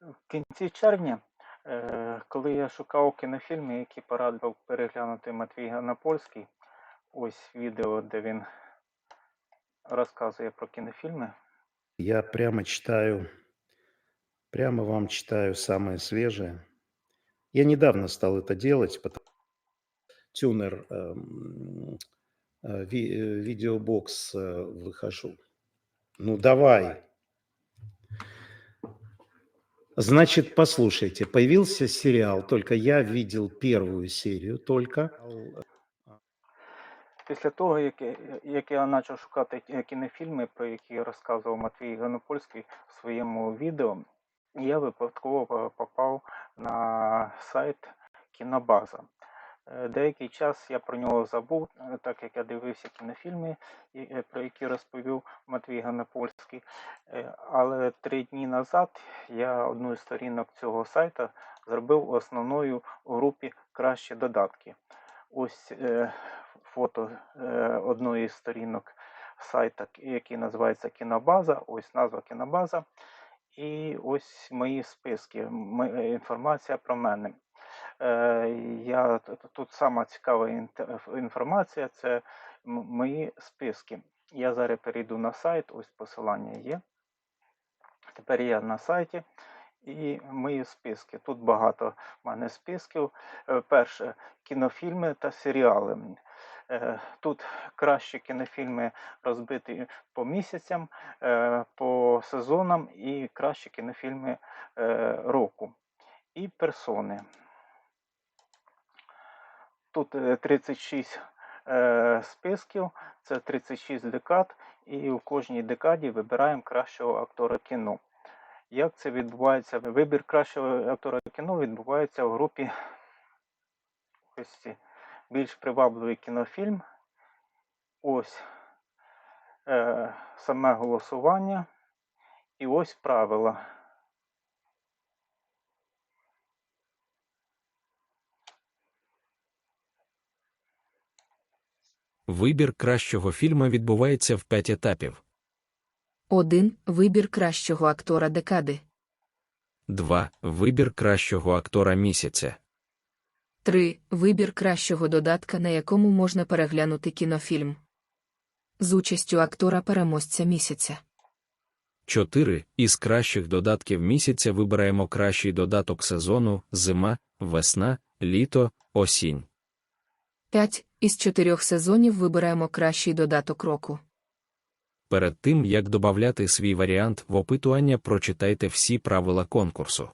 В кінці червня, е, коли я шукав кінофільми, які порадив переглянути Матвій Ганапольський, ось відео, де він розказує про кінофільми. Я прямо читаю, прямо вам читаю самое свежее. Я недавно стал это делать, потому тюнер эм, э, ви- э, видеобокс э, выхожу. Ну давай. Значит, послушайте, появился сериал, только я видел первую серию только. Після того, як, я- як я почав шукати кі- кінофільми, про які розказував Матвій Ганопольський в своєму відео, я випадково по- попав на сайт Кінобаза. Е, Деякий час я про нього забув, е, так як я дивився кінофільми, е, про які розповів Матвій Ганопольський. Е, Але три дні назад я одну із сторінок цього сайта зробив основною у групі кращі додатки. Ось фото одної з сторінок сайта, к- який називається Кінобаза. Ось назва Кінобаза. І ось мої списки, інформація про мене. Е, я, тут сама цікава інформація це мої списки. Я зараз перейду на сайт, ось посилання є. Тепер я на сайті і мої списки. Тут багато в мене списків. Е, Перше кінофільми та серіали. Е, Тут кращі кінофільми розбиті по місяцям, по сезонам і кращі кінофільми року. І персони. Тут е, 36 е, списків, це 36 декад, і у кожній декаді вибираємо кращого актора кіно. Як це відбувається? Вибір кращого актора кіно відбувається в групі ось більш привабливий кінофільм. Ось е, саме голосування. І ось правила. Вибір кращого фільму відбувається в п'ять етапів. 1. Вибір кращого актора декади. 2. Вибір кращого актора місяця. 3. Вибір кращого додатка, на якому можна переглянути кінофільм. З участю актора переможця місяця. 4. Із кращих додатків місяця вибираємо кращий додаток сезону, зима, весна, літо, осінь. 5. Із чотирьох сезонів вибираємо кращий додаток року. Перед тим, як додати свій варіант в опитування, прочитайте всі правила конкурсу.